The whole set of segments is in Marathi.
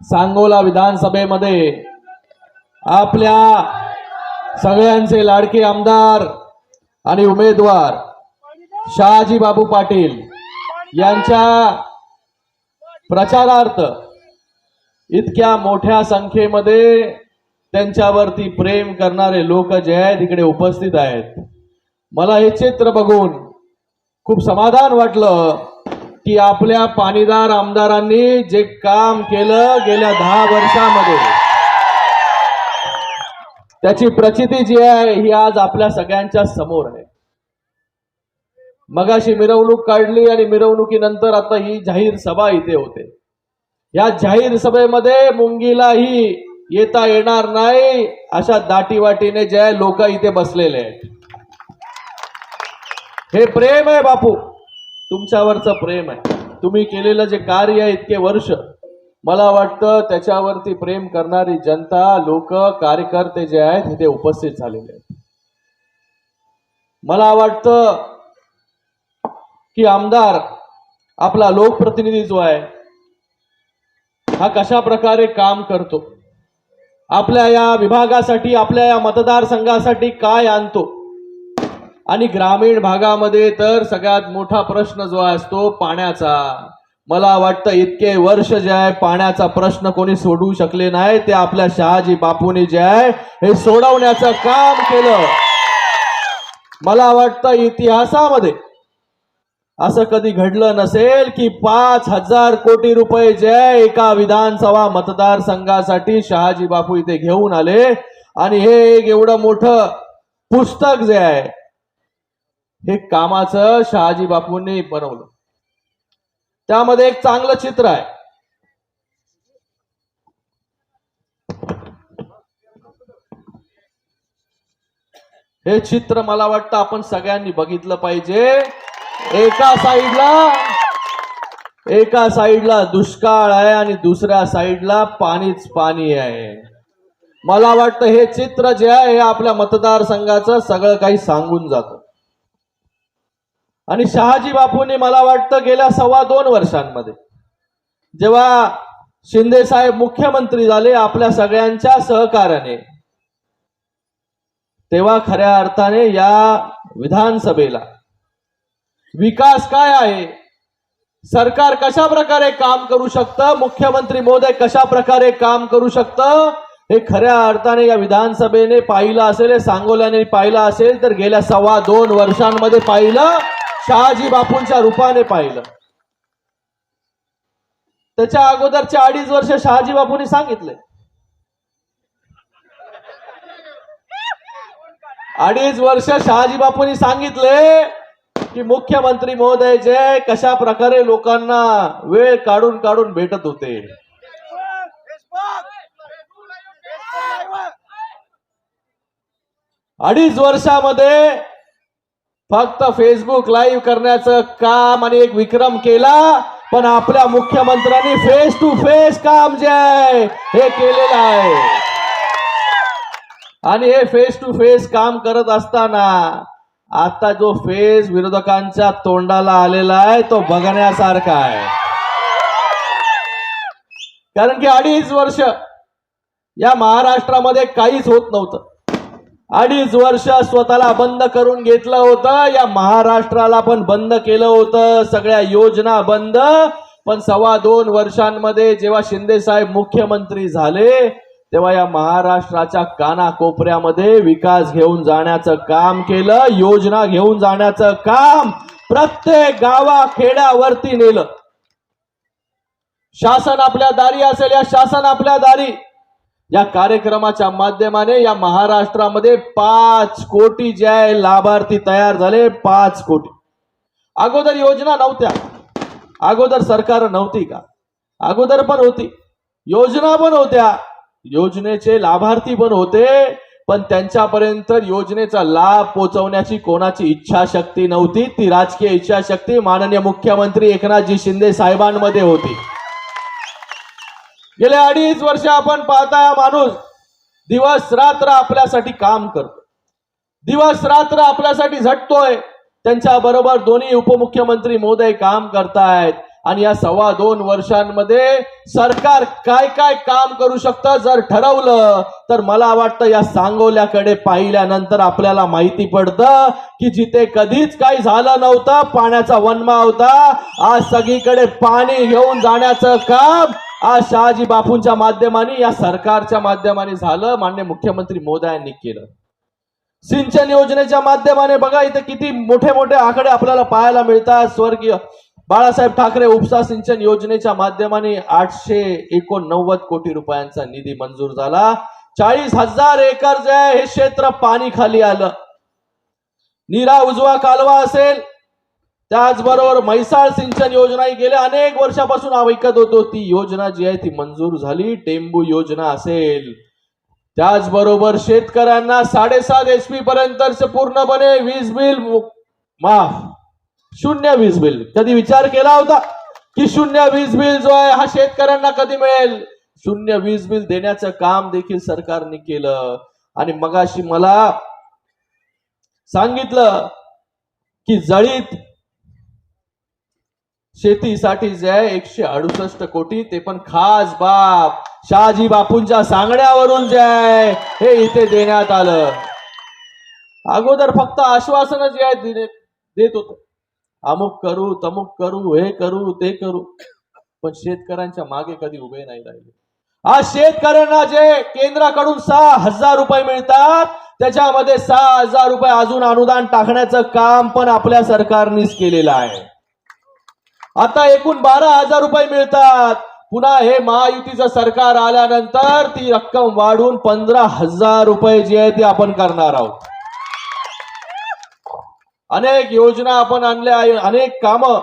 सांगोला विधानसभेमध्ये आपल्या सगळ्यांचे लाडके आमदार आणि उमेदवार शहाजी बाबू पाटील यांच्या प्रचारार्थ इतक्या मोठ्या संख्येमध्ये त्यांच्यावरती प्रेम करणारे लोक जे आहेत इकडे उपस्थित आहेत. मला हे चित्र बघून खूप समाधान वाटलं. की आपल्या पाणीदार आमदारांनी जे काम केलं गेल्या दहा वर्षामध्ये त्याची प्रचिती जी आहे ही आज आपल्या सगळ्यांच्या समोर आहे. मगाशी मिरवणूक काढली आणि मिरवणुकीनंतर आता ही जाहीर सभा इथे होते. या जाहीर सभेमध्ये मुंगीलाही येता येणार नाही अशा दाटीवाटीने जे आहे लोक इथे बसलेले आहेत. हे प्रेम आहे बापू. तुमच्यावरचं प्रेम आहे. तुम्ही केलेलं जे कार्य आहे इतके वर्ष मला वाटतं त्याच्यावरती प्रेम करणारी जनता लोक कार्यकर्ते जे आहेत तिथे उपस्थित झालेले आहेत. मला वाटतं की आमदार आपला लोकप्रतिनिधी जो आहे हा कशा प्रकारे काम करतो? आपल्या या विभागासाठी आपल्या या मतदारसंघासाठी काय आणतो? आणि ग्रामीण भागामध्ये तर सगळ्यात मोठा प्रश्न जो असतो पाण्याचा. मला वाटतं इतके वर्ष जे आहे पाण्याचा प्रश्न कोणी सोडवू शकले नाही. ते आपल्या शहाजी बापूने जे आहे हे सोडवण्याचं काम केलं. मला वाटतं इतिहासामध्ये असं कधी घडलं नसेल की पाच हजार कोटी रुपये जे एका विधानसभा मतदारसंघासाठी शहाजी बापू इथे घेऊन आले. आणि हे एक एवढं मोठं पुस्तक जे आहे हे कामाचं शहाजी बापूंनी बनवलं. त्यामध्ये एक चांगलं चित्र आहे. हे चित्र मला वाटतं आपण सगळ्यांनी बघितलं पाहिजे. एका साईडला एका साईडला दुष्काळ आहे आणि दुसऱ्या साईडला पाणीच पाणी आहे. मला वाटतं हे चित्र जे आहे हे आपल्या मतदारसंघाचं सगळं काही सांगून जातं. आणि शहाजी बापूंनी मला वाटतं गेल्या सव्वा दोन वर्षांमध्ये जेव्हा शिंदे साहेब मुख्यमंत्री झाले आपल्या सगळ्यांच्या सहकार्याने तेव्हा खऱ्या अर्थाने या विधानसभेला विकास काय आहे? सरकार कशा प्रकारे काम करू शकतं? मुख्यमंत्री महोदय कशा प्रकारे काम करू शकतं? हे खऱ्या अर्थाने या विधानसभेने पाहिलं असेल हे सांगोल्याने पाहिलं असेल तर गेल्या सव्वा दोन वर्षांमध्ये पाहिलं शहाजी बापूंच्या रूपाने पाहिलं. त्याच्या अगोदरचे अडीच वर्ष शहाजी बापूंनी सांगितले. अडीच वर्ष शहाजी बापूंनी सांगितले की मुख्यमंत्री महोदय जे कशा प्रकारे लोकांना वेळ काढून काढून भेटत होते. अडीच वर्षामध्ये फक्त फेसबुक लाईव्ह करण्याचं काम आणि एक विक्रम केला पण आपल्या मुख्यमंत्र्यांनी फेस टू फेस काम जे आहे हे केलेलं आहे. आणि हे फेस टू फेस काम करत असताना आता जो फेस विरोधकांच्या तोंडाला आलेला आहे तो बघण्यासारखा आहे. कारण की अडीच वर्ष या महाराष्ट्रामध्ये काहीच होत नव्हतं. अडीच वर्ष स्वतःला बंद करून घेतलं होतं. या महाराष्ट्राला पण बंद केलं होतं. सगळ्या योजना बंद. पण सव्वा दोन वर्षांमध्ये जेव्हा शिंदे साहेब मुख्यमंत्री झाले तेव्हा या महाराष्ट्राच्या कानाकोपऱ्यामध्ये विकास घेऊन जाण्याचं काम केलं योजना घेऊन जाण्याचं काम प्रत्येक गावा खेड्यावरती नेलं. शासन आपल्या दारी असेल या शासन आपल्या दारी. या कार्यक्रमाच्या माध्यमाने या महाराष्ट्रामध्ये पाच कोटी जे आहे लाभार्थी तयार झाले पाच कोटी. अगोदर योजना नव्हत्या. अगोदर सरकार नव्हती का? अगोदर पण होती. योजना पण होत्या. योजनेचे लाभार्थी पण होते पण त्यांच्यापर्यंत योजनेचा लाभ पोहोचवण्याची कोणाची इच्छाशक्ती नव्हती. ती राजकीय इच्छाशक्ती माननीय मुख्यमंत्री एकनाथजी शिंदे साहेबांमध्ये होती. गेले अडीच वर्ष आपण पाहताय हा माणूस दिवस रात्र आपल्यासाठी काम करतो दिवस रात्र आपल्यासाठी झटतोय. त्यांच्या बरोबर दोन्ही उपमुख्यमंत्री मोदय काम करतायत. आणि या सव्वा दोन वर्षांमध्ये सरकार काय काय काम करू शकतं जर ठरवलं तर मला वाटतं या सांगोल्याकडे पाहिल्यानंतर आपल्याला माहिती पडतं की जिथे कधीच काही झालं नव्हतं पाण्याचा वनमा होता आज सगळीकडे पाणी घेऊन जाण्याचं काम आज शहाजी बापूंच्या माध्यमाने या सरकारच्या माध्यमाने झालं मान्य मुख्यमंत्री मोदयांनी केलं. सिंचन योजनेच्या माध्यमाने बघा इथे किती मोठे मोठे आकडे आपल्याला पाहायला मिळतात. स्वर्गीय बाळासाहेब ठाकरे उपसा सिंचन योजनेच्या माध्यमाने आठशे एकोणनव्वद कोटी रुपयांचा निधी मंजूर झाला. चाळीस हजार एकर जे आहे हे क्षेत्र पाणी खाली आलं. नीरा उजवा कालवा असेल त्याचबरोबर म्हैसाळ सिंचन योजना ही गेल्या अनेक वर्षापासून ऐकत होतो ती योजना जी आहे ती मंजूर झाली. टेंबू योजना असेल. त्याचबरोबर शेतकऱ्यांना साडेसात एच पी पर्यंतचे पूर्णपणे वीज बिल माफ. शून्य वीज बिल. कधी विचार केला होता? की शून्य वीज बिल जो आहे हा शेतकऱ्यांना कधी मिळेल? शून्य वीज बिल देण्याचं काम देखील सरकारने केलं. आणि मगाशी मला सांगितलं की जळीत शेतीसाठी जे आहे एकशे अडुसष्ट कोटी ते पण खास बाप. शहाजी बापूंच्या सांगण्यावरून जे आहे हे इथे देण्यात आलं. अगोदर फक्त आश्वासन जे आहे देत होत. अमुक करू तमुक करू हे करू ते करू. पण शेतकऱ्यांच्या मागे कधी उभे नाही राहिले. आज शेतकऱ्यांना जे केंद्राकडून सहा हजार रुपये मिळतात त्याच्यामध्ये सहा हजार रुपये अजून अनुदान टाकण्याचं काम पण आपल्या सरकारनेच केलेलं आहे. आता एकूण बारा हजार रुपये मिळतात. पुन्हा हे महायुतीचं सरकार आल्यानंतर ती रक्कम वाढून पंधरा हजार रुपये जी आहे ती आपण करणार आहोत. अनेक योजना आपण आणल्या अनेक कामं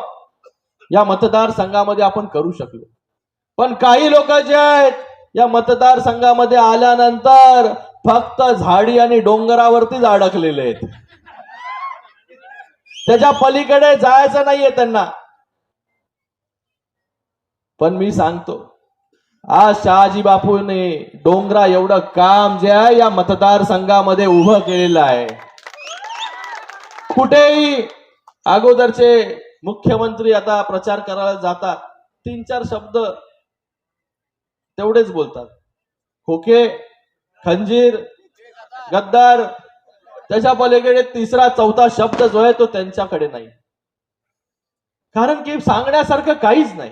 या मतदारसंघामध्ये आपण करू शकलो. पण काही लोक जे आहेत या मतदारसंघामध्ये आल्यानंतर फक्त झाडी आणि डोंगरावरतीच अडकलेले आहेत. त्याच्या पलीकडे जायचं नाहीये त्यांना. पण मी सांगतो आज शहाजी बापूने डोंगरा एवढं काम जे आहे या मतदारसंघामध्ये उभं केलेलं आहे. कुठेही अगोदरचे मुख्यमंत्री आता प्रचार करायला जातात तीन चार शब्द तेवढेच बोलतात. खोके खंजीर गद्दार त्याच्या पलीकडे तिसरा चौथा शब्द जो आहे तो त्यांच्याकडे नाही. कारण की सांगण्यासारखं काहीच नाही.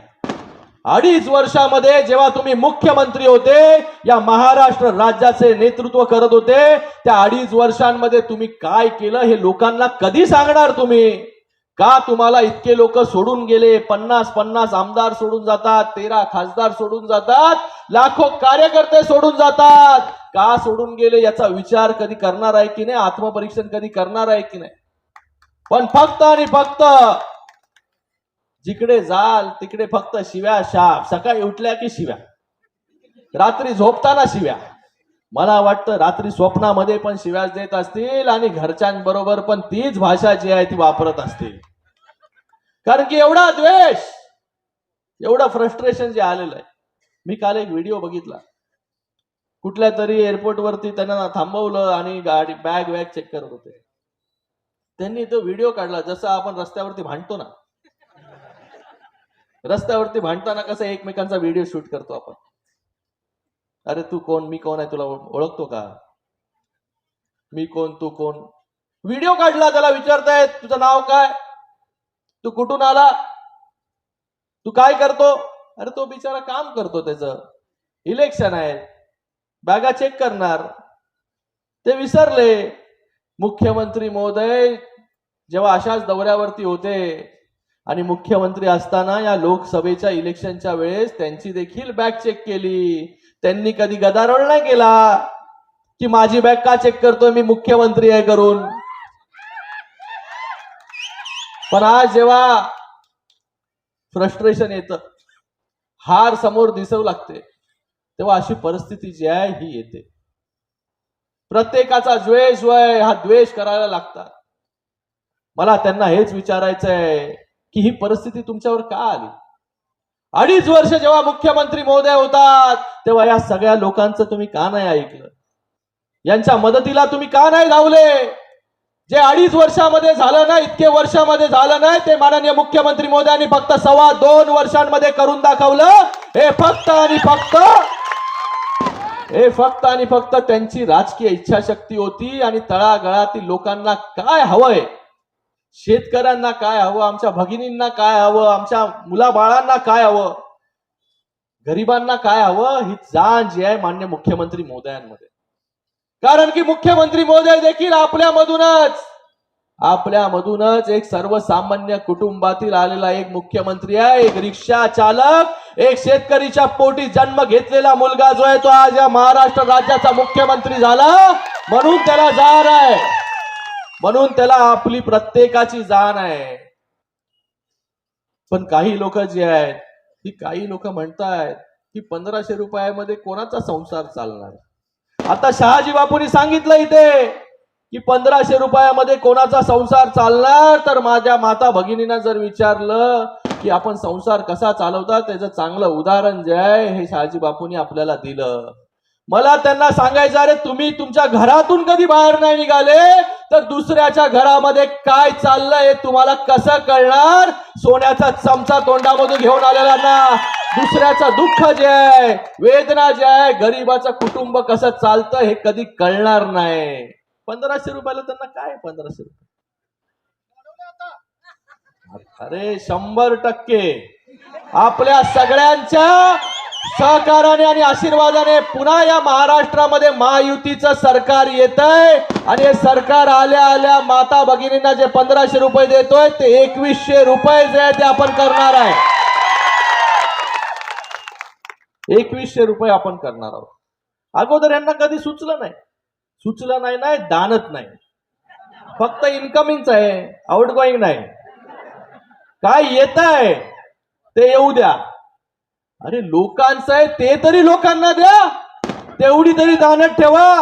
अडीच वर्षामध्ये जेव्हा तुम्ही मुख्यमंत्री होते या महाराष्ट्र राज्याचे नेतृत्व करत होते त्या अडीच वर्षांमध्ये तुम्ही काय केलं हे लोकांना कधी सांगणार तुम्ही? का तुम्हाला इतके लोक सोडून गेले? पन्नास पन्नास आमदार सोडून जातात तेरा खासदार सोडून जातात लाखो कार्यकर्ते सोडून जातात. का सोडून गेले याचा विचार कधी करणार आहे की नाही? आत्मपरीक्षण कधी करणार आहे की नाही? पण फक्त आणि फक्त जिकडे जाल तिकडे फक्त शिव्या शाप. सकाळी उठल्या की शिव्या? रात्री झोपताना शिव्या. मला वाटतं रात्री स्वप्नामध्ये पण शिव्याच देत असतील आणि घरच्यांबरोबर पण तीच भाषा जी आहे ती वापरत असतील. कारण की एवढा द्वेष एवढं फ्रस्ट्रेशन जे आलेलं आहे. मी काल एक व्हिडिओ बघितला. कुठल्या तरी एअरपोर्टवरती त्यांना थांबवलं आणि गाडी बॅग वॅग चेक करत होते. त्यांनी तो व्हिडिओ काढला. जसं आपण रस्त्यावरती भांडतो ना रस्त्यावरती भांडताना कसं एकमेकांचा व्हिडिओ शूट करतो आपण? अरे तू कोण? मी कोण आहे? तुला ओळखतो का? मी कोण? तू कोण? व्हिडिओ काढला त्याला विचारतायत तुझं नाव काय? तू कुठून आला? तू काय करतो? अरे तो बिचारा काम करतो त्याचं. इलेक्शन आहे. बॅगा चेक करणार. ते विसरले. मुख्यमंत्री महोदय जेव्हा अशाच दौऱ्यावरती होते आणि मुख्यमंत्री असताना या लोकसभेच्या इलेक्शनच्या वेळेस त्यांची देखील बॅग चेक केली. त्यांनी कधी गदारोळ नाही केला की माझी बॅग का चेक करतोय मी मुख्यमंत्री आहे करून? पण आज जेव्हा फ्रस्ट्रेशन येतं हार समोर दिसू लागते तेव्हा अशी परिस्थिती जी आहे ही येते. प्रत्येकाचा द्वेष वय हा द्वेष करायला लागतात. मला त्यांना हेच विचारायचं आहे की ही परिस्थिती तुमच्यावर का आली? अडीच वर्ष जेव्हा मुख्यमंत्री महोदय होतात तेव्हा या सगळ्या लोकांचं तुम्ही का नाही ऐकलं? यांच्या मदतीला तुम्ही का नाही धावले? जे अडीच वर्षामध्ये झालं नाही इतके वर्षामध्ये झालं नाही ते माननीय मुख्यमंत्री मोदयांनी फक्त सव्वा दोन वर्षांमध्ये करून दाखवलं. हे फक्त आणि फक्त हे फक्त आणि फक्त त्यांची राजकीय इच्छाशक्ती होती आणि तळागळातील लोकांना काय हवंय? शेतकऱ्यांना काय हवं आमच्या भगिनींना काय हवं आमच्या मुलाबाळांना काय हवं? गरिबांना काय हवं? ही जाण जी आहे मान्य मुख्यमंत्री मोदयांमध्ये कारण की मुख्यमंत्री मोदय देखील आपल्यामधूनच आपल्यामधूनच एक सर्वसामान्य कुटुंबातील आलेला एक मुख्यमंत्री आहे एक रिक्षा चालक एक शेतकरीच्या पोटी जन्म घेतलेला मुलगा जो आहे तो आज या महाराष्ट्र राज्याचा मुख्यमंत्री झाला म्हणून त्याला जाण आहे. म्हणून त्याला आपली प्रत्येकाची जाण आहे. पण काही लोक जे आहेत ती काही लोक म्हणतायत की पंधराशे रुपयामध्ये कोणाचा संसार चालणार? आता शहाजी बापूंनी सांगितलं इथे की पंधराशे रुपयामध्ये कोणाचा संसार चालणार? तर माझ्या माता भगिनींना जर विचारलं की आपण संसार कसा चालवता त्याचं चांगलं उदाहरण जे आहे हे शहाजी बापूंनी आपल्याला दिलं. मला त्यांना सांगायचं अरे तुम्ही तुमच्या घरातून कधी बाहेर नाही निघाले? तर दुसऱ्याच्या घरामध्ये काय चाललंय हे तुम्हाला कसं कळणार? सोन्याचा चमचा तोंडामधून घेऊन आलेला ना. दुसऱ्याचं दुःख जे आहे वेदना जे आहे गरीबाचं कुटुंब कसं चालतं हे कधी कळणार नाही. पंधराशे रुपयाला त्यांना काय पंधराशे रुपये? अरे शंभर टक्के. आपल्या सगळ्यांच्या सहकाराने आणि आशीर्वादाने पुन्हा या महाराष्ट्रामध्ये महायुतीचं सरकार येत आहे आणि हे सरकार आल्या आल्या माता भगिनींना जे पंधराशे रुपये देतोय ते एकवीसशे रुपये जे आहे ते आपण करणार आहे. एकवीसशे रुपये आपण करणार आहोत. अगोदर यांना कधी सुचलं नाही. सुचलं नाही नाही दानत नाही. फक्त इन्कमिंगच आहे आउट गोईंग नाही. काय येत आहे ते येऊ द्या. अरे लोकांचं आहे ते तरी लोकांना द्या. तेवढी तरी दानत ठेवा.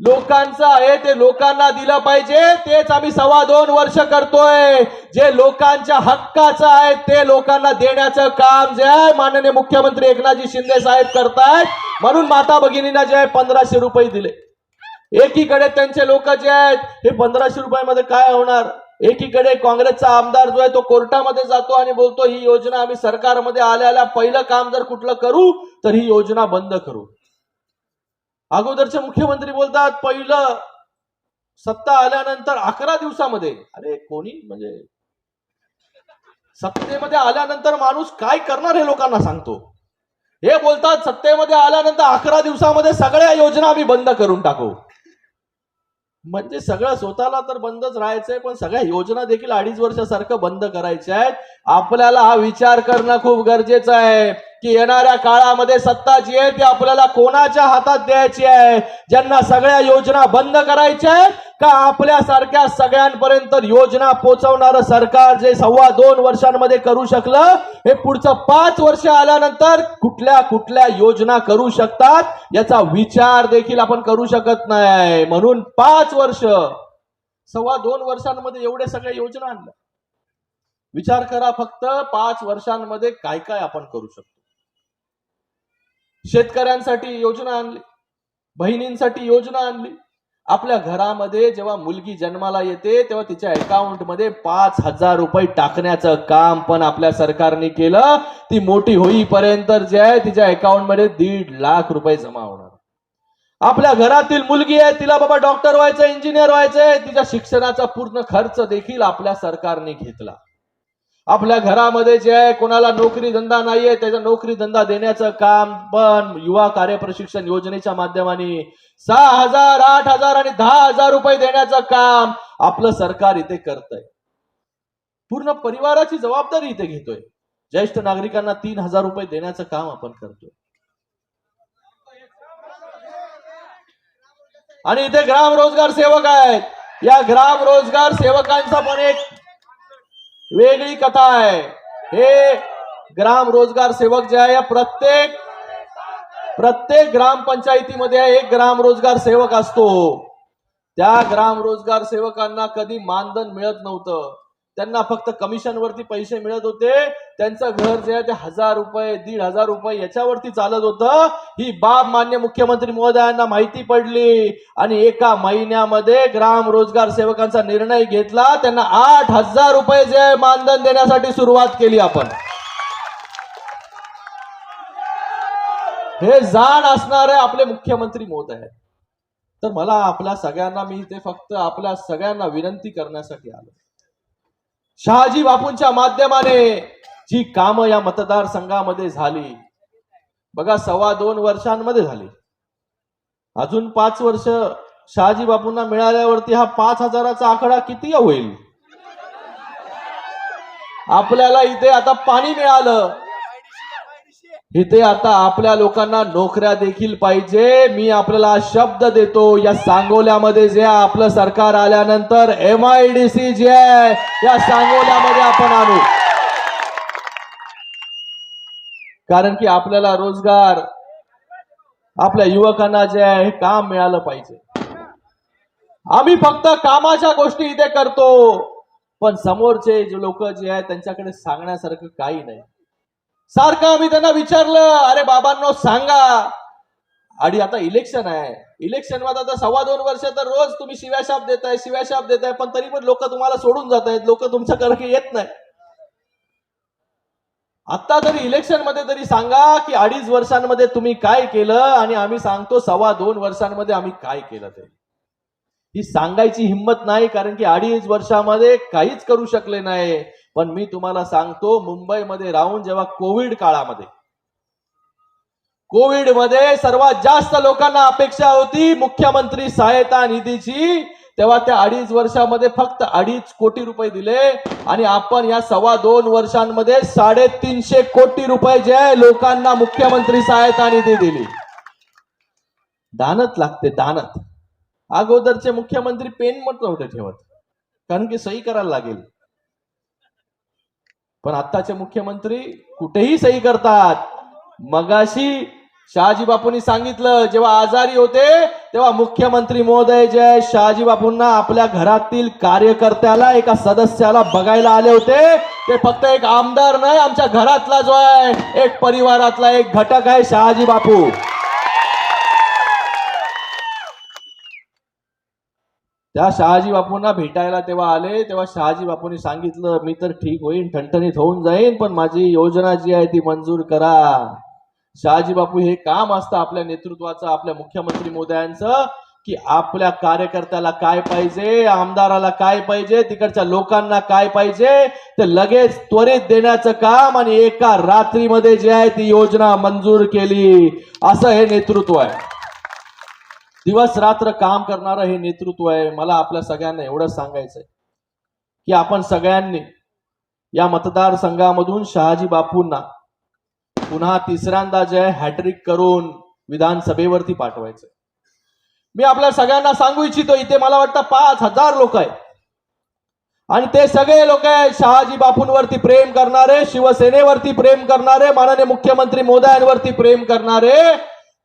लोकांचं आहे ते लोकांना दिलं पाहिजे. तेच आम्ही सव्वा दोन वर्ष करतोय. जे लोकांच्या हक्काचं आहे ते लोकांना देण्याचं काम जे आहे माननीय मुख्यमंत्री एकनाथजी शिंदे साहेब करतायत. म्हणून माता भगिनींना जे आहे पंधराशे रुपये दिले. एकीकडे त्यांचे लोक जे आहेत हे पंधराशे रुपयामध्ये काय होणार? एकीकडे काँग्रेसचा आमदार जो आहे तो कोर्टामध्ये जातो आणि बोलतो ही योजना आम्ही सरकारमध्ये आल्या आल्या पहिलं काम जर कुठलं करू तर ही योजना बंद करू. अगोदरचे मुख्यमंत्री बोलतात पहिलं सत्ता आल्यानंतर अकरा दिवसामध्ये. अरे कोणी? म्हणजे सत्तेमध्ये आल्यानंतर माणूस काय करणार हे लोकांना सांगतो. हे बोलतात सत्तेमध्ये आल्यानंतर अकरा दिवसामध्ये सगळ्या योजना आम्ही बंद करून टाकू. म्हणजे सगळं स्वतःला तर बंदच राहायचंय पण सगळ्या योजना देखील अडीच वर्षासारखं बंद करायच्या आहेत. आपल्याला हा विचार करणं खूप गरजेचं आहे की येणाऱ्या काळामध्ये सत्ता जी आहे ती आपल्याला कोणाच्या हातात द्यायची आहे? ज्यांना सगळ्या योजना बंद करायच्या आहेत का आपल्यासारख्या सगळ्यांपर्यंत योजना पोहोचवणारं सरकार जे सव्वा दोन वर्षांमध्ये करू शकलं हे पुढचं पाच वर्ष आल्यानंतर कुठल्या कुठल्या योजना करू शकतात याचा विचार देखील आपण करू शकत नाही. म्हणून पाच वर्ष सव्वा दोन वर्षांमध्ये एवढे सगळ्या योजना आणल्या विचार करा फक्त पाच वर्षांमध्ये काय काय आपण करू शकतो. शेतकऱ्यांसाठी योजना आणली बहिणींसाठी योजना आणली आपल्या घरामध्ये जेव्हा मुलगी जन्माला येते तेव्हा तिच्या अकाउंटमध्ये पाच हजार रुपये टाकण्याचं काम पण आपल्या सरकारने केलं. ती मोठी होईपर्यंत जे आहे तिच्या अकाउंटमध्ये दीड लाख रुपये जमा होणार. आपल्या घरातील मुलगी आहे तिला बाबा डॉक्टर व्हायचं इंजिनियर व्हायचंय तिच्या शिक्षणाचा पूर्ण खर्च देखील आपल्या सरकारने घेतला. आपल्या घरामध्ये जे आहे कोणाला नोकरी धंदा नाहीये त्याचा नोकरी धंदा देण्याचं काम पण युवा कार्य प्रशिक्षण योजनेच्या माध्यमाने सहा हजार आठ हजार आणि दहा हजार रुपये देण्याचं काम आपलं सरकार इथे करतंय. पूर्ण परिवाराची जबाबदारी इथे घेतोय. ज्येष्ठ नागरिकांना तीन हजार रुपये देण्याचं काम आपण करतोय. आणि इथे ग्राम रोजगार सेवक आहेत. या ग्राम रोजगार सेवकांचा पण एक वेगळी कथा आहे. हे ग्राम रोजगार सेवक जे आहे या प्रत्येक प्रत्येक ग्रामपंचायतीमध्ये एक ग्राम रोजगार सेवक असतो. त्या ग्राम रोजगार सेवकांना कधी मानधन मिळत नव्हतं. त्यांना फक्त कमिशन वरती पैसे मिळत होते. त्यांचं घर जे आहे ते हजार रुपये दीड हजार रुपये याच्यावरती चालत होतं. ही बाब मान्य मुख्यमंत्री महोदयांना माहिती पडली. आणि एका महिन्यामध्ये ग्राम रोजगार सेवकांचा निर्णय घेतला. त्यांना आठ हजार रुपये जे आहे मानधन देण्यासाठी सुरुवात केली आपण. हे जाण असणारे आपले मुख्यमंत्री महोदय आहेत. तर मला आपल्या सगळ्यांना मी ते फक्त आपल्या सगळ्यांना विनंती करण्यासाठी आलो. शहाजी बापूंच्या माध्यमाने जी कामं या मतदारसंघामध्ये झाली बघा सव्वा दोन वर्षांमध्ये झाली. अजून पाच वर्ष शहाजी बापूंना मिळाल्यावरती हा पाच हजाराचा आकडा किती होईल? आपल्याला इथे आता पाणी मिळालं. इथे आता आपल्या लोकांना नोकऱ्या देखील पाहिजे. मी आपल्याला शब्द देतो. या सांगोल्यामध्ये जे आपलं सरकार आल्यानंतर एम आय डी सी जे आहे या सांगोल्यामध्ये आपण आणू. कारण की आपल्याला रोजगार आपल्या युवकांना जे आहे हे काम मिळालं पाहिजे. आम्ही फक्त कामाच्या गोष्टी इथे करतो. पण समोरचे जे लोक जे आहेत त्यांच्याकडे सांगण्यासारखं काही नाही. सारखं आम्ही त्यांना विचारलं अरे बाबांनो सांगा. आणि आता इलेक्शन आहे. इलेक्शनमध्ये आता सव्वा दोन वर्ष तर रोज तुम्ही शिव्याशाप देताय शिव्याशाप देताय पण तरी पण लोक तुम्हाला सोडून जात आहेत लोक तुमच्याकडे येत नाही आता तरी इलेक्शनमध्ये तरी सांगा की अडीच वर्षांमध्ये तुम्ही काय केलं आणि आम्ही सांगतो सव्वा दोन वर्षांमध्ये आम्ही काय केलं ते. ही सांगायची हिंमत नाही कारण की अडीच वर्षामध्ये काहीच करू शकले नाही. पण मी तुम्हाला सांगतो मुंबईमध्ये राहून जेव्हा कोविड काळामध्ये कोविडमध्ये सर्वात जास्त लोकांना अपेक्षा होती मुख्यमंत्री सहायता निधीची तेव्हा त्या अडीच वर्षामध्ये फक्त अडीच कोटी रुपये दिले आणि आपण या सव्वा दोन वर्षांमध्ये साडेतीनशे कोटी रुपये जे आहे लोकांना मुख्यमंत्री सहायता निधी दिली. दानत लागते दानत अगोदरचे मुख्यमंत्री पेन मत नव्हते ठेवत कारण की सही करायला लागेल. पण आत्ताचे मुख्यमंत्री कुठेही सही करतात. मगाशी शहाजी बापूंनी सांगितलं जेव्हा आजारी होते तेव्हा मुख्यमंत्री महोदय जे शहाजी बापूंना आपल्या घरातील कार्यकर्त्याला एका सदस्याला बघायला आले होते. ते फक्त एक आमदार नाही आमच्या घरातला जो आहे एक परिवारातला एक घटक आहे शहाजी बापू त्या शहाजी बापूंना भेटायला तेव्हा आले तेव्हा शहाजी बापूंनी सांगितलं मी तर ठीक होईन ठणठणीत होऊन जाईन पण माझी योजना जी आहे ती मंजूर करा. शहाजी बापू हे काम असतं आपल्या नेतृत्वाचं आपल्या मुख्यमंत्री मोदयांचं की आपल्या कार्यकर्त्याला काय पाहिजे आमदाराला काय पाहिजे तिकडच्या लोकांना काय पाहिजे ते लगेच त्वरित देण्याचं काम आणि एका रात्रीमध्ये जे आहे ती योजना मंजूर केली. असं हे नेतृत्व आहे. दिवस रात्र काम करणारं हे नेतृत्व आहे. मला आपल्या सगळ्यांना एवढंच सांगायचंय की आपण सगळ्यांनी या मतदारसंघामधून शहाजी बापूंना पुन्हा तिसऱ्यांदा जे आहे हॅट्रिक करून विधानसभेवरती पाठवायचं मी आपल्या सगळ्यांना सांगू इच्छितो इथे मला वाटतं पाच हजार लोक आहेत. आणि ते सगळे लोक आहेत शहाजी बापूंवरती प्रेम करणारे शिवसेनेवरती प्रेम करणारे माननीय मुख्यमंत्री मोदयांवरती प्रेम करणारे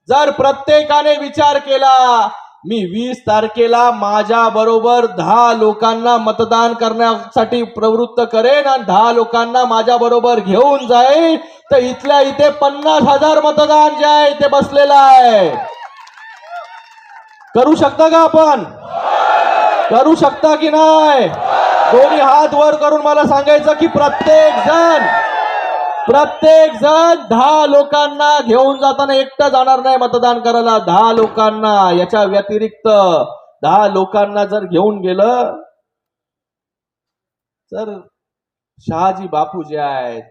जर प्रत्येकाने विचार केला मी वीस तारखेला माझ्या बरोबर दहा लोकांना मतदान करण्यासाठी प्रवृत्त करेन आणि दहा लोकांना माझ्या बरोबर घेऊन जाईल तर इथल्या इथे पन्नास हजार मतदान जे आहे इथे बसलेलं आहे. करू शकता का आपण? करू शकता की नाही? दोन्ही हात वर करून मला सांगायचं की प्रत्येक जण प्रत्येक जण दहा लोकांना घेऊन जाताना एकटं जाणार नाही मतदान करायला. दहा लोकांना याच्या व्यतिरिक्त दहा लोकांना जर घेऊन गेलं तर शहाजी बापू जे आहेत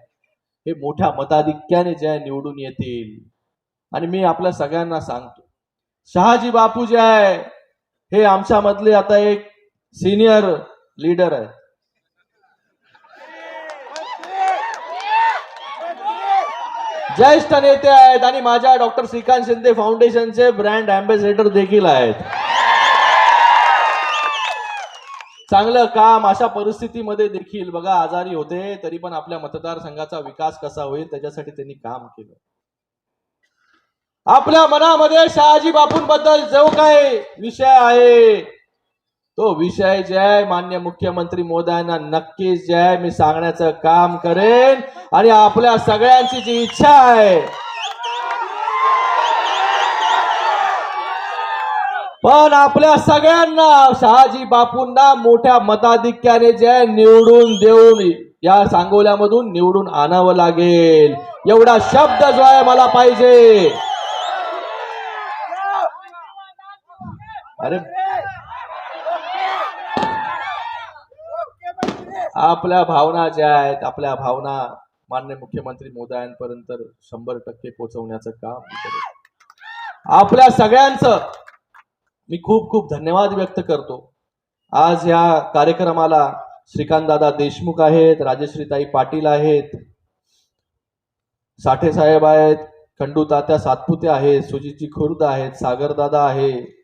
हे मोठ्या मताधिक्याने जे आहे निवडून येतील. आणि मी आपल्या सगळ्यांना सांगतो शहाजी बापू जे आहे हे आमच्या मधले आता एक सिनियर लीडर आहे ज्येष्ठ नेते आहेत आणि माझ्या डॉक्टर श्रीकांत शिंदे फाउंडेशनचे ब्रँड अँबॅसेडर देखील आहेत. चांगलं काम अशा परिस्थितीमध्ये देखील बघा आजारी होते तरी पण आपल्या मतदारसंघाचा विकास कसा होईल त्याच्यासाठी त्यांनी काम केलं. आपल्या मनामध्ये शहाजी बापूंबद्दल जो काही विषय आहे तो विषय जे आहे मान्य मुख्यमंत्री मोदयांना नक्कीच जे आहे मी सांगण्याचं काम करेन. आणि आपल्या सगळ्यांची जी इच्छा आहे. पण आपल्या सगळ्यांना शहाजी बापूंना मोठ्या मताधिक्याने जे आहे निवडून देऊन या सांगोल्यामधून निवडून आणावं लागेल. एवढा शब्द जो आहे मला पाहिजे. अरे आपल्या भावना ज्या आहेत आपल्या भावना मान्य मुख्यमंत्री मोदयांपर्यंत शंभर टक्के पोहोचवण्याचं काम आपल्या सगळ्यांचं मी खूप खूप धन्यवाद व्यक्त करतो. आज या कार्यक्रमाला श्रीकांतदादा देशमुख आहेत राजश्रीताई पाटील आहेत साठे साहेब आहेत खंडू तात्या सातपुते आहेत सुजितजी खुर्द आहेत सागरदादा आहे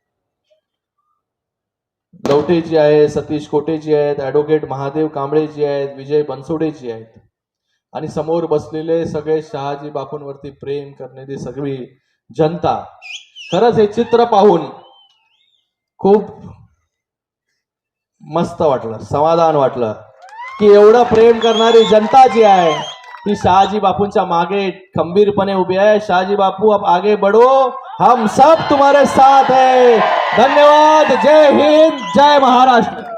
लवटेजी आहे सतीश कोटेजी आहेत ॲडव्होकेट महादेव कांबळेजी आहेत विजय बनसोडेजी आहेत. आणि समोर बसलेले सगळे शहाजी बापूंवरती प्रेम करणारी सगळी जनता. खरंच हे चित्र पाहून खूप मस्त वाटलं समाधान वाटलं की एवढं प्रेम करणारी जनता जी आहे ती शहाजी बापूंच्या मागे खंबीरपणे उभी आहे. शहाजी बापू आगे बढ़ो. हम सब तुम्हारे साथ है। धन्यवाद। जय हिंद जय महाराष्ट्र।